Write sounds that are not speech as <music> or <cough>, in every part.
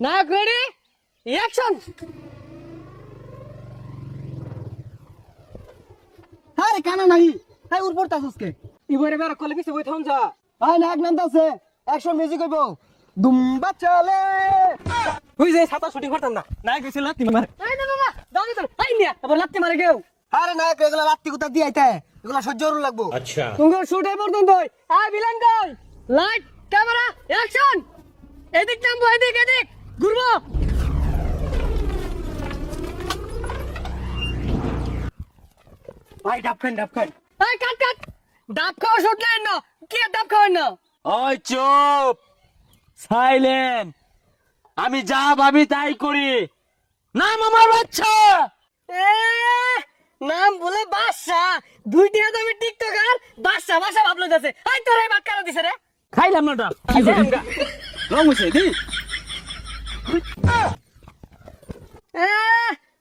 নায়ক ready action আরে কানা নাহি। তাই উপর তাসকে ইবরে বের কলে কিছু বই থাম যা। আয় নায়ক নাম তাছে অ্যাকশন মিউজিক হইবো। দুম্বা চলে। ওই যে সাতা শুটিং করতাম না। নায়ক গেছিল লাত্তি মারে। এই না বাবা দাও দিল আই নিয়া তারপর লাত্তি মারে গেও আরে নায়ক এগুলা লাত্তি কুতা দি আইতা এগুলা সহ্য করুন লাগবো। আচ্ছা। তুমি শুট হই পর্যন্ত আয় বিলান কই? লাইট ক্যামেরা অ্যাকশন এদিক নামবো এদিক এদিক! ঘুরবো ভাই ডাবখান ডাবখান এই কাট কাট! ডাব খাওয়া শুট নাই না। কি ডাব না? ওই চুপ! সাইলেন্ট আমি যা ভাবি তাই করি। নাম আমার বাচ্চা! এ, নাম বলে বাদশা দুই টিয়া দামি টিকটকার বাদশা বাদশা ভাবলো যাচ্ছে। এই তোর এই বাদ কারা দিছে রে? খাইলাম না ডাব রং হয়েছে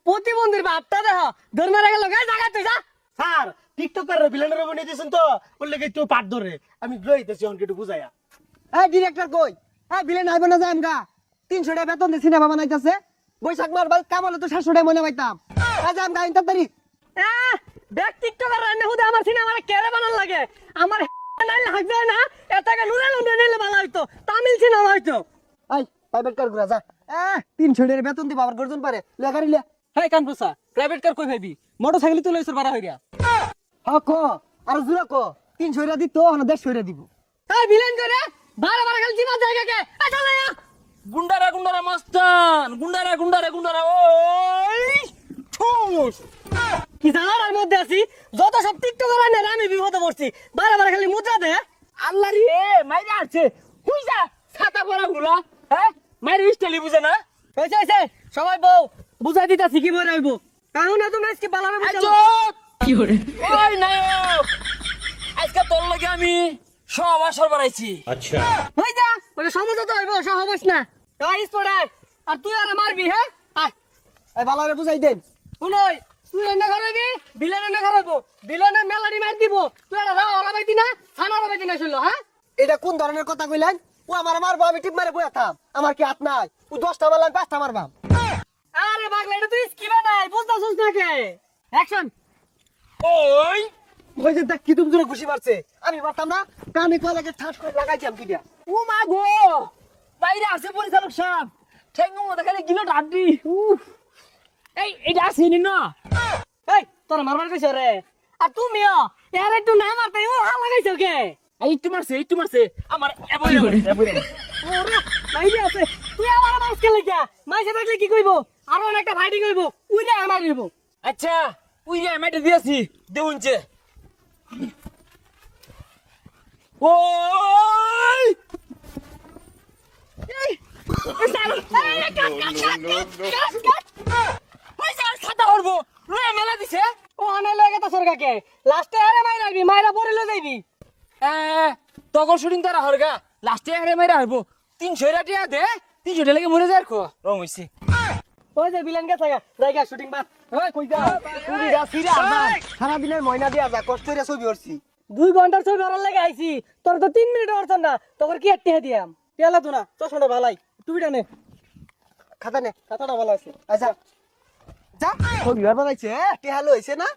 প্রতিবন্ধীর বাপটা দেখ ধর মারা গেল গাই জায়গা তুই যা। স্যার টিকটকার ভিলেনের বনে দিয়েছেন তো বললে কি একটু পাট ধরে। আমি লইতেছি অনকে একটু বুঝাইয়া। হ্যাঁ ডিরেক্টর কই? হ্যাঁ ভিলেন আইব না যায় আমগা তিনশো টাকা বেতন দিয়ে সিনেমা বানাইতেছে। বৈশাখ মাস বাদ কামালে তো সাতশো টাকা মনে পাইতাম। হ্যাঁ যাম গা ইন্টার তারিখ। এ, দেখ টিকটকার রান্না হুদে আমার সিনে আমার কেরে বানান লাগে। আমার <laughs> নাই লাগবে না এটাকে নুরে নুরে নিলে ভালো হইতো তামিল সিনেমা হইতো। প্রাইভেট কার ঘুরা যা। এ তিনশো টাকা বেতন দিব আবার গর্জন পারে। লেখারি লে। হ্যাঁ কানপুসা প্রাইভেট কার কই ভাবি মোটর সাইকেল তুলে এসে বাড়া হইয়া হ ক আর জুরা ক। তিনশো টাকা দিত না দেড়শো টাকা দিব। এই ভিলেন করে! বারে বারে খালি জিমা জায়গা কে? এই চলে যা। গুন্ডারা গুন্ডারা মস্তান! গুন্ডারা গুন্ডারা গুন্ডারা ওই! ঠুস কি জানার মধ্যে আছি? যত সব টিকটকার আনে আমি বিপদে পড়ছি। বারে বারে খালি মুদ্রা দে আল্লাহ রে মাইরে আছে হুই যা ছাতা পরা গুলা হ্যাঁ? মায়ের স্টাইলি বুঝে না? হয়েছে হয়েছে। সবাই বউ বুঝাই দিতাছি কি মনে হইব কারণ না তুমি আজকে পালাবে কি করে ওই আজকে তোর লাগে আমি সহবাসর বানাইছি। আচ্ছা। হই যা বলে সমঝোতা হইব সহবাস না। তাই আর তুই আর মারবি হ্যাঁ? আয়। এই বুঝাই দেন। শুনই তুই রান্না করাবি বিলেন রান্না করাবো বিলনে মেলারি মার দিব। তুই এটা রাও রাবাইতি না খানা রাবাইতি না শুনলো হ্যাঁ? এটা কোন ধরনের কথা কইলেন? ও আমার মারবো আমি টিপ মারে বইয়া থাম। আমার কি হাত নাই? ও দশটা মারলাম পাঁচটা মারবাম। আরে পাগলা এটা তুই স্কিমে নাই বুঝতে শুনছ না কে? অ্যাকশন ওই! ওই যে দেখ কি তুমি জোরে খুশি মারছে। আমি মারতাম না কানে কলাকে ঠাস করে লাগাইছিলাম দুইটা ও মা গো! বাইরে আছে পরিচালক সাহেব। ঠেঙ্গু মতো খালি গিলো ডাড্ডি উফ! এই এটা আসেনি না। এই তোর মারবার কইছ রে? আর তুমিও? এর একটু না মারতে ও হা লাগাইছো কে? এই একটু মারছে একটু মারছে আমার ওরে আছে। তুই আমার কে মাইসে থাকলে কি কইবো? আরও অনেকটা ফাইটিং হইব। উইলে আমার হইব। আচ্ছা যে মেটে দিয়েছি দেউনছে ওই! মেলা দিছে। ও আনে লাগে তো সরকাকে লাস্টে আরে মাইরা আইবি মাইরা পরে লো যাইবি। তখন শুটিং তারা হরগা লাস্টে হারে মেরা হইব তিনশো টাকা দে, তিনশো টাকা লেগে মরে যায় খো। রং হইছে ওই যে বিলেন গে থাকা জায়গা শুটিং বাদ ওই কই যা। দিয়া যা, কষ্ট করে ছবি করছি দুই ঘণ্টার ছবি ওরার লাগে আইছি তোর তিন মিনিট অর্থ না। তোর কি একটা দিয়াম? পেলা তো না চশমাটা ভালাই। টুপিটা নে। খাতা নে, খাতাটা ভালো আছে। আচ্ছা। যা। ছবি আর বানাইছে টেহালো হইছে না?